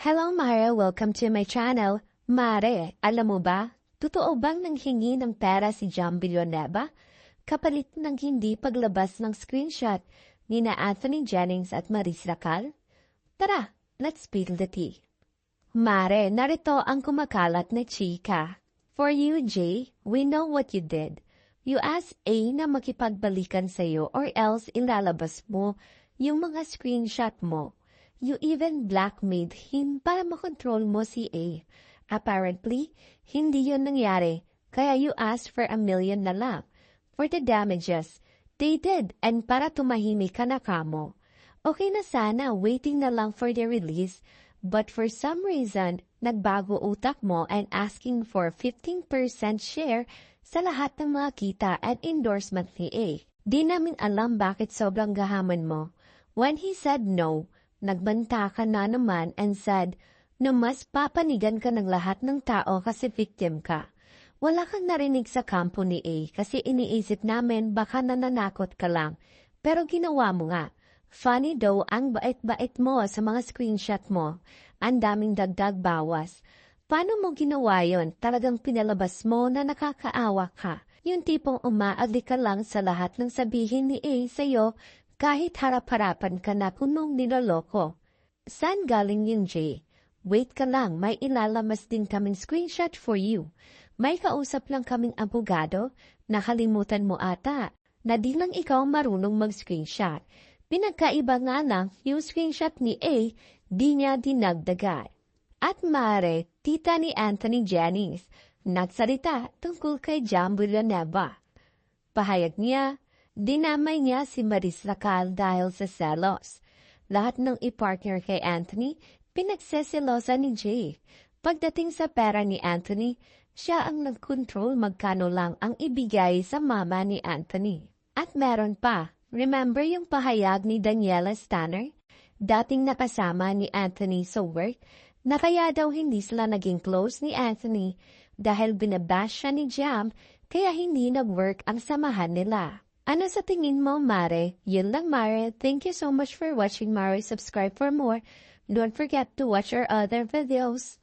Hello Mara, welcome to my channel. Mare, alam mo ba? Totoo bang nanghingi ng pera si John Villanueva? Kapalit ng hindi paglabas ng screenshot ni na Anthony Jennings at Maris Racal? Tara, let's spill the tea. Mare, narito ang kumakalat na chika. For you, Jay, we know what you did. You asked A na makipagbalikan sa'yo or else ilalabas mo yung mga screenshot mo. You even blackmailed him para makontrol mo si A. Apparently, hindi yun nangyari, kaya you asked for a million na lang. For the damages, they did, and para tumahimik ka na kamo. Okay na sana, waiting na lang for the release, but for some reason, nagbago utak mo and asking for 15% share sa lahat ng mga kita at endorsement ni A. Di namin alam bakit sobrang gahaman mo. When he said no, nagbanta ka na naman and said, na mas papanigan ka ng lahat ng tao kasi victim ka. Wala kang narinig sa kampo ni A kasi iniisip namin baka nananakot ka lang. Pero ginawa mo nga. Funny daw ang bait-bait mo sa mga screenshot mo. Ang daming dagdag bawas. Paano mo ginawa yon? Talagang pinalabas mo na nakakaawa ka. Yung tipong umaali ka lang sa lahat ng sabihin ni A sa'yo kahit harap-harapan ka na kunong niloloko. San galing yung J? Wait ka lang, may ilalamas din kaming screenshot for you. May kausap lang kaming abogado, nakalimutan mo ata, na di lang ikaw marunong mag-screenshot. Pinagkaiba nga lang, yung screenshot ni A, di niya dinagdagan. At mare, tita ni Anthony Jennings, nagsalita tungkol kay John Villanueva. Pahayag niya, dinamay niya si Maris Racal dahil sa selos. Lahat ng i-partner kay Anthony, Pinagseselosa ni Jay. Pagdating sa pera ni Anthony, siya ang nag-control magkano lang ang ibigay sa mama ni Anthony. At meron pa, remember yung pahayag ni Daniela Stanner? Dating nakasama ni Anthony sa work, na kaya daw hindi sila naging close ni Anthony dahil binabash siya ni Jam kaya hindi nag-work ang samahan nila. Ano sa tingin mo, Mare? Yun lang, Mare. Thank you so much for watching, Mare. Subscribe for more. Don't forget to watch our other videos.